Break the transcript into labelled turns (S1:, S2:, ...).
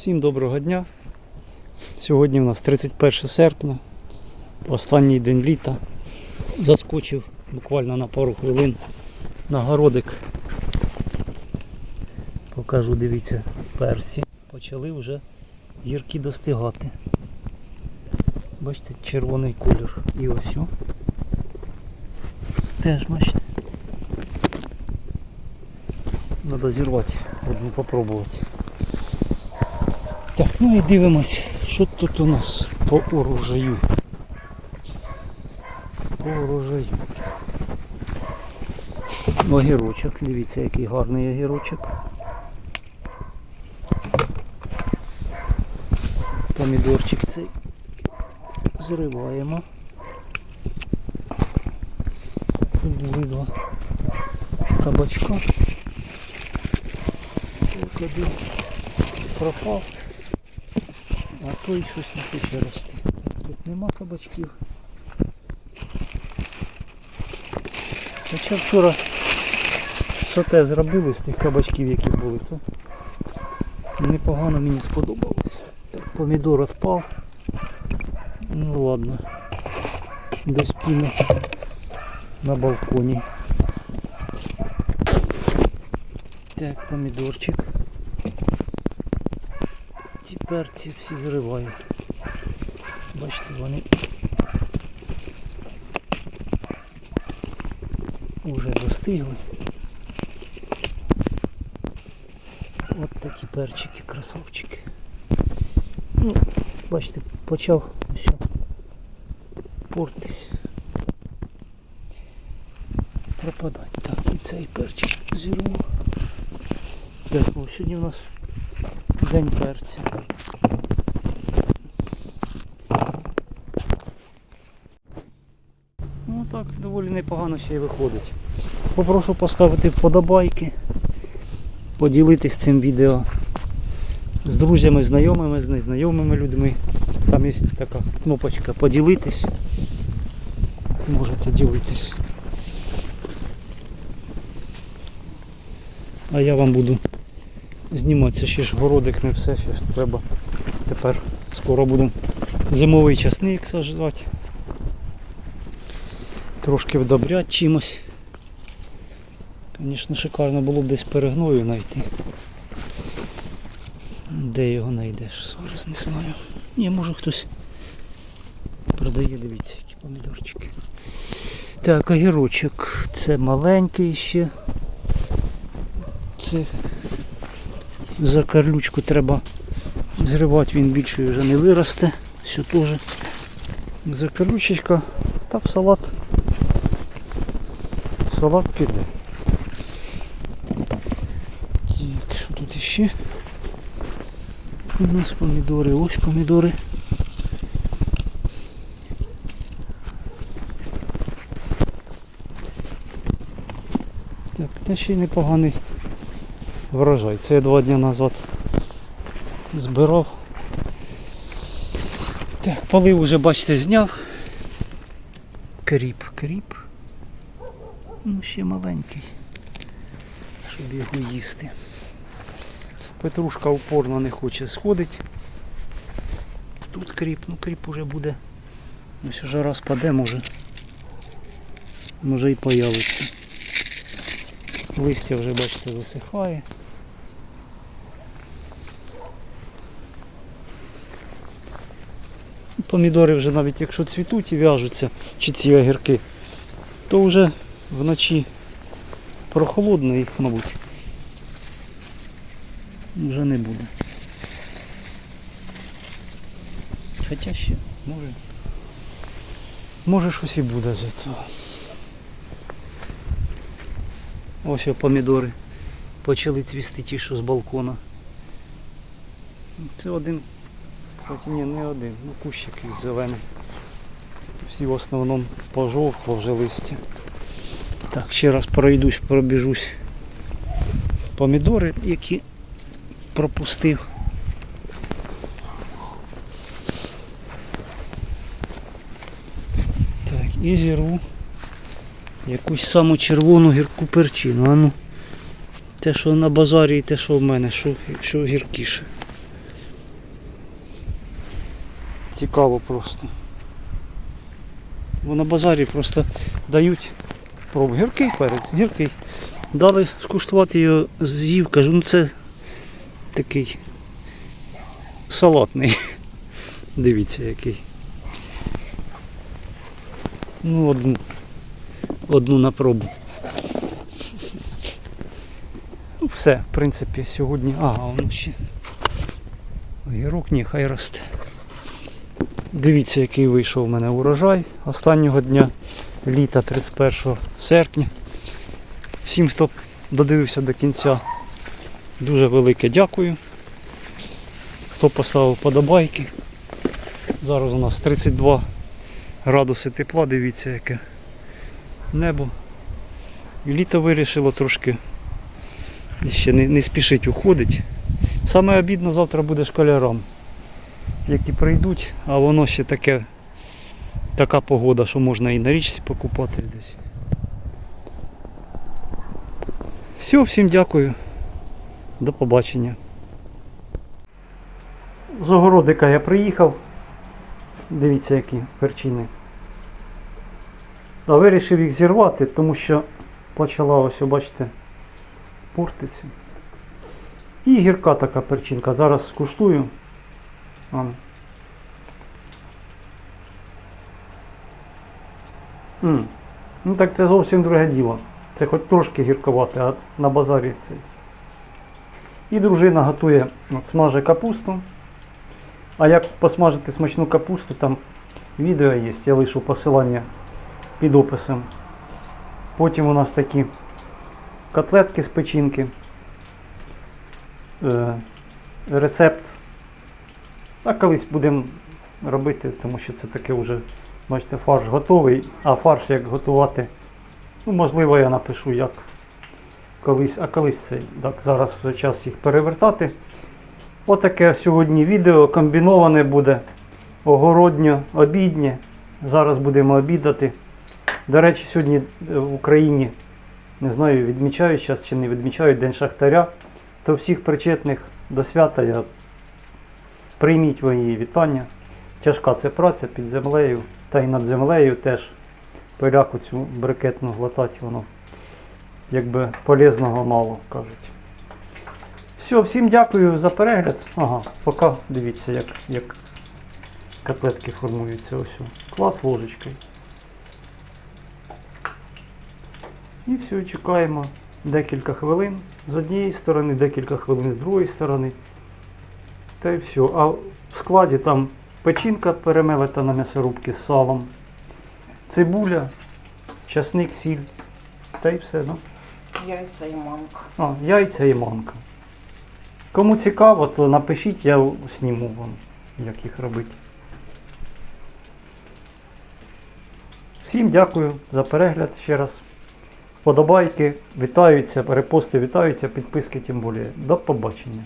S1: Всім доброго дня. Сьогодні у нас 31 серпня, останній день літа. Заскочив буквально на пару хвилин на городик. Покажу, дивіться, перці. Почали вже гірки достигати. Бачите, червоний колір. І ось. о. Теж бачите. Треба зірвати, одну попробувати. Так, ну і дивимось, що тут у нас по урожаю. По урожаю. Огірочок, дивіться, який гарний огірочок. Помідорчик цей зриваємо. Тут були кабачка. Пропав. А той щось не хоче рости. Тут нема кабачків. Хоча вчора соте зробили з тих кабачків, які були, то непогано мені сподобалось. Так, помідор відпав. Ну ладно. До спіни на балконі. Так, помідорчик. Ці перці всі зриваю. Бачите, вони вже достигли. От такі перчики, красавчики. Ну, бачите, почав все портись. Пропадати. Так, і цей перчик зірву. О, сьогодні у нас день перця. Так, доволі непогано ще й виходить. Попрошу поставити вподобайки, поділитись цим відео з друзями, знайомими, з незнайомими людьми. Там є така кнопочка поділитись. Можете ділитись. А я вам буду зніматися ще ж городик не все, ще ж треба. Тепер скоро будемо зимовий часник сажати. Трошки вдобряти чимось. Звісно, шикарно було б десь перегною знайти. Де його знайдеш? Зараз не знаю. Ні, може хтось продає, дивіться, які помідорчики. Так, огірочок. Це маленький ще. Це за карлючку треба зривати, він більше вже не виросте. Все теж. За карлючечка. Та в салат. Салат піде. Так, що тут іще? У нас помідори, ось помідори. Так, та ще й непоганий врожай. Це я два дні назад збирав. Так, полив вже, бачите, зняв. Кріп, кріп. Ну, ще маленький, щоб його їсти. Петрушка упорно не хоче сходити. Тут кріп, ну кріп уже буде. Ось уже раз паде, може. Може і появиться. Листя вже, бачите, висихає. Помідори вже навіть якщо цвітуть і в'яжуться, чи ці огірки, то вже вночі прохолодно їх, мабуть, вже не буде. Хоча ще, може. Може щось і буде з цього. Ось помідори почали цвісти ті, що з балкона. Це один, кстати, ні, не один, ну кущик із зелений. Всі в основному пожовкло вже листя. Так, ще раз пройдусь, пробіжусь. Помідори, які пропустив. Так, і зірву якусь саму червону гірку перчину. А ну, те, що на базарі і те, що в мене, що, що гіркіше. цікаво просто. Бо на базарі просто дають пробу. Гіркий перець, гіркий. Дали скуштувати його, з'їв, кажу, ну це такий салатний. Дивіться який. Ну, одну. Одну на пробу. Ну, все, в принципі, сьогодні. Ага, воно ще. Огірок ні, хай росте. Дивіться, який вийшов у мене урожай останнього дня літа 31 серпня. Всім, хто додивився до кінця, дуже велике дякую. Хто поставив подобайки. Зараз у нас 32 градуси тепла, дивіться яке небо. І літо вирішило трошки ще не, не спішить уходить. Саме обідно завтра буде школярам, які прийдуть, а воно ще таке, така погода, що можна і на річці покупати десь. Все, всім дякую. До побачення. З огородика я приїхав. Дивіться, які перчини. А вирішив їх зірвати, тому що почала ось, бачите, портиться. І гірка така перчинка. Зараз скуштую. М. Ну так це зовсім друге діло. Це хоч трошки гірковате, а на базарі це. І дружина готує, от, смаже капусту. А як посмажити смачну капусту, там відео є, я лишу посилання під описом. Потім у нас такі котлетки з печінки. Е, рецепт. А колись будемо робити, тому що це таке вже, бачите, фарш готовий, а фарш як готувати, ну можливо я напишу як колись, а колись це так, зараз вже час їх перевертати. Отаке сьогодні відео комбіноване буде огородньо, обіднє. Зараз будемо обідати. До речі, сьогодні е, в Україні не знаю, відмічають зараз чи не відмічають День Шахтаря. То всіх причетних до свята я прийміть мої вітання. Тяжка це праця під землею та й над землею теж поляку цю брикетну глотати воно якби полезного мало кажуть. Все, всім дякую за перегляд. Ага, поки дивіться, як, як котлетки формуються. Ось. Клас ложечкою. І все, чекаємо декілька хвилин з однієї сторони, декілька хвилин з другої сторони. Та й все. А в складі там печінка перемелета на м'ясорубці з салом, цибуля, часник, сіль. Та й все. Ну.
S2: Яйця і манка.
S1: А, яйця і манка. Кому цікаво, то напишіть, я сніму вам, як їх робити. Всім дякую за перегляд ще раз. Вподобайки вітаються, перепости вітаються, підписки тим більше. До побачення.